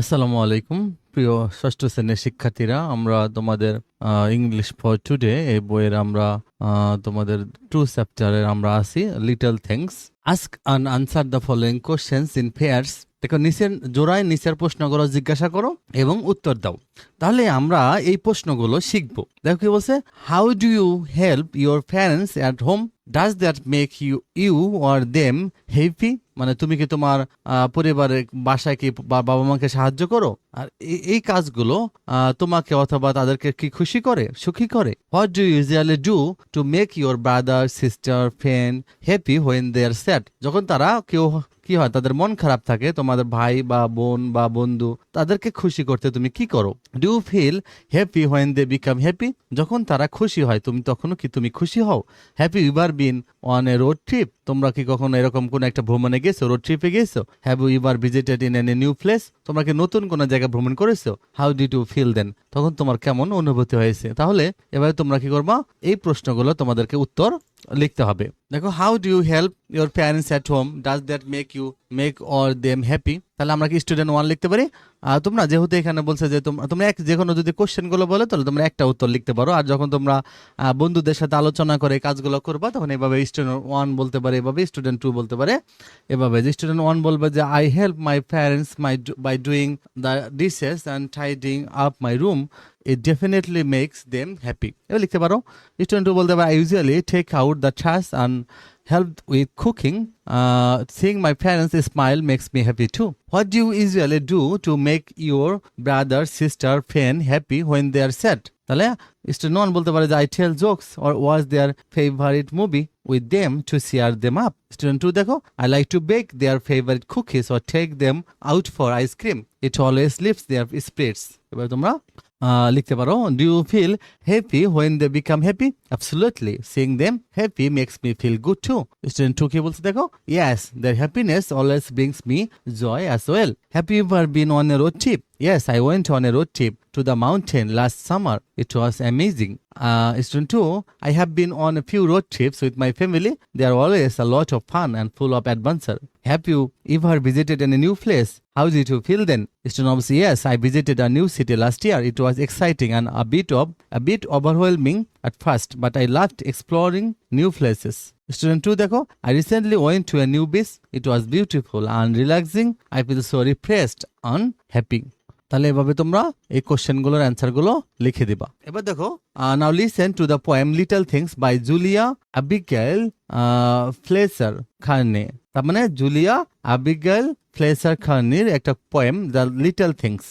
আসসালামু আলাইকুম, প্রিয় ষষ্ঠ শ্রেণির শিক্ষার্থীরা। আমরা তোমাদের ইংলিশ ফর টুডে এই বইয়ের আমরা তোমাদের টু চ্যাপ্টারের আমরা আছি little things ask an answer the following questions in pairs দেখো, নিচের, জোড়ায় নিচের প্রশ্নগুলো জিজ্ঞাসা করো এবং উত্তর দাও। তাহলে আমরা এই প্রশ্নগুলো শিখব। দেখো কি বলছে how do you help your parents at home does that make you you or them happy মানে তুমি কি তোমার পরিবারের বাসায় কি বাবা মাকে সাহায্য করো? আর এই- কাজগুলো তোমাকে অথবা তাদেরকে কি খুশি করে, সুখী করে? What do usually do to make your brother sister friend happy when they are sad যখন তারা কেউ, কি হয়, তাদের মন খারাপ থাকে, তোমাদের ভাই বা বোন বা বন্ধু, তাদেরকে খুশি করতে তুমি কি করো? Do feel happy when they become happy যখন তারা খুশি হয়, তুমি, তখনও কি তুমি খুশি হও? Happy you ever been on a road trip তোমরা কি কখনো এরকম কোন একটা ভ্রমণে গেছো? রোড ট্রিপে গেছো? Have you are visited in an a new place তোমরা কি নতুন কোন জায়গা ভ্রমণ করেছ? How did to feel then তখন তোমার কেমন অনুভূতি হয়েছে? তাহলে এবারে তোমরা কি করবা? এই প্রশ্নগুলো তোমাদেরকে উত্তর লিখতে হবে। দেখো how do you help your parents at home does that make you make or them happy তাহলে আমরা কি স্টুডেন্ট ওয়ান লিখতে পারি? আর তোমরা যেহেতু এখানে বলছে যে তোমরা এক যে কোনো যদি কোশ্চেনগুলো বলে, তাহলে তোমরা একটা উত্তর লিখতে পারো। আর যখন তোমরা বন্ধুদের সাথে আলোচনা করে কাজগুলো করবা, তখন এভাবে স্টুডেন্ট ওয়ান বলতে পারে, এভাবে স্টুডেন্ট টু বলতে পারে। এভাবে যে স্টুডেন্ট ওয়ান বলবে যে I help my parents my by doing the dishes and tidying up my room it definitely makes them happy এবার লিখতে পারো। স্টুডেন্ট টু বলতে পারে I usually take out the trash and help with cooking. Uh, seeing my parents smile makes me happy too. What do you usually do to make your brother, sister, friend happy when they are sad? তাহলে student one বলতে পারে যে I tell jokes or was their favourite movie with them to share them up student two দেখো I like to bake their favourite cookies or take them out for ice cream it always lifts their spirits এবার তোমরা লিখতে পারো do you feel happy when they become happy absolutely sing them happy makes me feel good two student two কি বলছে দেখো? Yes their happiness always brings me joy as well happy you are been on a road trip Yes, I went on a road trip to the mountain last summer. It was amazing. Uh, student two, I have been on a few road trips with my family. They are always a lot of fun and full of adventure. Have you ever visited a new place? How did you feel then? Student yes, I visited a new city last year. It was exciting and a bit of a bit overwhelming at first, but I loved exploring new places. Student 2 দেখো I recently went to a new beach. It was beautiful and relaxing. I feel so refreshed and happy. তাহলে এভাবে তোমরা এই কোশ্চেনগুলোর অ্যান্সারগুলো লিখে দিবা। এবার দেখো now listen to the poem little things by Julia Abigail Fletcher Carney তার মানে জুলিয়া আবিগেল ফ্লেসার খার্নির একটা poem the little things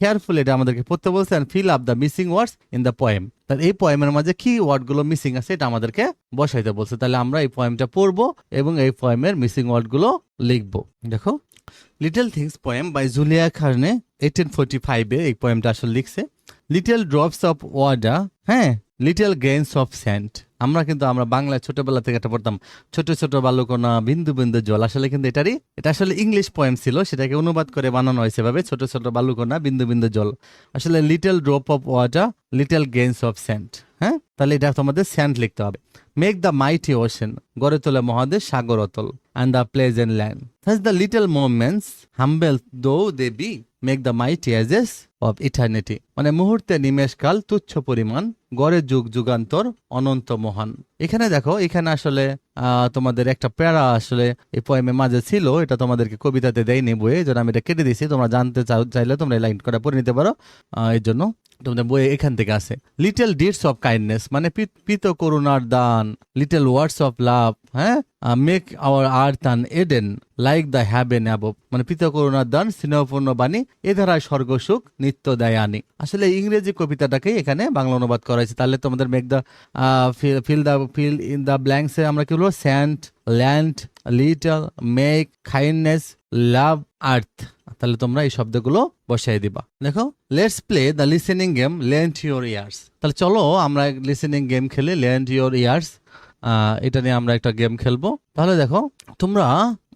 careful এটা আমাদেরকে পড়তে বলছে and fill up the missing words in the poem তাহলে এই পয়েমের মাঝে কি ওয়ার্ডগুলো মিসিং আছে এটা আমাদেরকে বসাইতে বলছে। তাহলে আমরা এই পয়েমটা পড়ব এবং এই পয়েমের মিসিং ওয়ার্ডগুলো লিখব। দেখো little things poem by Julia Carney eighteen forty ফাইভে এই পয়েমটা আসলে লিখছে। লিটল ড্রপস অফ ওয়াটার হ্যাঁ লিটল গ্রেনস অফ স্যান্ড আমরা কিন্তু আমরা বাংলায় ছোটবেলা থেকে একটা পড়তাম ছোট ছোট বালুকণা বিন্দু বিন্দু জল। আসলে কিন্তু এটারই এটা আসলে ইংলিশ পোয়েম ছিল সেটাকে অনুবাদ করে বানানো হয়েছে ভাবে ছোট ছোট বালুকণা বিন্দু বিন্দু জল। আসলে little drop of water little grains of sand হ্যাঁ? তাহলে এটা তোমাদের স্যান্ড লিখতে হবে। মেক দ্য মাইটি ওশেন গড়ে তোলে মহাদেশ সাগর অতল and the pleasant land Thus the little moments, humble though they be, make the mighty edges of eternity. মানে মুহূর্তে নিমেষকাল তুচ্ছ পরিমাণ গড়ে যুগ যুগান্তর অনন্ত মহান। এখানে দেখো এখানে আসলে তোমাদের একটা প্যারা আসলে এই পোয়েমের মাঝে ছিল, এটা তোমাদেরকে কবিতাতে দেয়নি বইয়ে জন্য আমি এটা কেটে দিয়েছি তোমরা জানতে চাও, চাইলে তোমরা এই লাইন করা পড়ে নিতে পারো। এর জন্য তোমাদের বইয়ে এখান থেকে আছে। লিটল ডিডস অফ কাইন্ডনেস মানে পিত করুণার দান লিটল ওয়ার্ডস অফ লাভ হ্যাঁ? Make our earth an Eden like the heaven above মানে পিত করুণার দান, স্নেহপূর্ণ বাণী, এ ধারায় স্বর্গসুখ নিত্য দেয় আনি আসলে ইংরেজি কবিতাটাকে এখানে বাংলা অনুবাদ করা হয়েছে। তাহলে তোমাদের make the fill the fill in the ব্ল্যাঙ্কসে আমরা কি বলব sand land little make kindness love earth তাহলে তোমরা এই শব্দগুলো বসাই দিবা। দেখো let's play the listening game lend your ears তাহলে চলো, আমরা লিসেনিং গেম খেলে লেন্ড ইউর ইয়ার্স এটা নিয়ে আমরা একটা গেম খেলব। তাহলে দেখো, তোমরা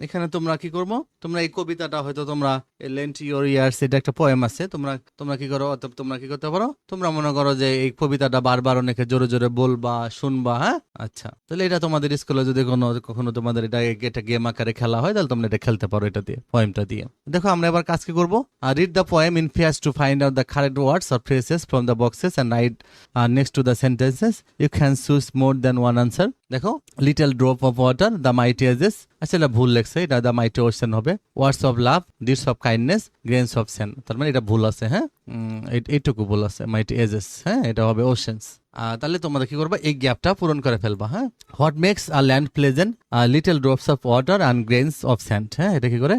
এখানে তোমরা কি করব? তোমরা এই কবিতাটা হয়তো তোমরা লেন্ট ইউর ইয়ার্স এটা একটা পোয়েম আছে। তোমরা তোমরা কি করো? অথবা তোমরা কি করতে পারো? তোমরা মনে করো যে এই কবিতাটা বারবার অনেকে জোরে জোরে বলবা, শুনবা হ্যাঁ? আচ্ছা তাহলে এটা তোমাদের স্কুলে যদি কোনো, কখনো তোমাদের এটা এটা গেম আকারে খেলা হয়, তাহলে তোমরা এটা খেলতে পারো এটা দিয়ে পোয়েমটা দিয়ে। দেখো, আমরা এবার কাজ কি করব? Read the poem in pairs to find out the correct words or phrases from the boxes and write next to the sentences you can choose more than one answer দেখো little drop of water the mighty ages আচ্ছা এটা ভুল লেখছে, এটা the mighty ocean হবে। Words of love deeds of kindness grains of sand তার মানে এটা ভুল আছে হ্যাঁ? এইটুকু ভুল আছে মাইটি এজেস হ্যাঁ? এটা হবে ওশেন্স তাহলে তোমরা কি করবা? এই গ্যাপটা পূরণ করে ফেলবা হ্যাঁ? What makes a land pleasant little drops of water and grains of sand হ্যাঁ? এটা কি করে?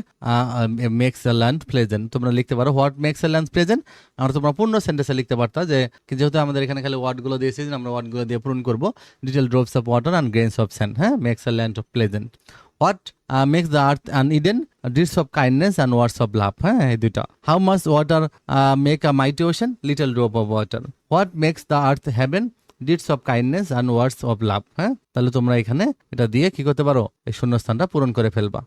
মেক্স আ ল্যান্ড প্লেজেন্ট তোমরা লিখতে পারো what makes a land pleasant আমরা তোমরা পূর্ণ সেন্টেন্সে লিখতে পারতা যে যেহেতু আমাদের এখানে খালি ওয়ার্ডগুলো দিয়েছি আমরা ওয়ার্ডগুলো দিয়ে পূরণ করব। Little drops of water and grains of sand হ্যাঁ? Makes a land of pleasant what makes the earth and Eden deeds of kindness and words of love হ্যাঁ এই দুইটা how mass water make a mighty ocean little drop of water what makes the earth heaven deeds of kindness and words of love হ্যাঁ তাহলে তোমরা এখানে এটা দিয়ে কি করতে পারো? এই শূন্যস্থানটা পূরণ করে ফেলবা।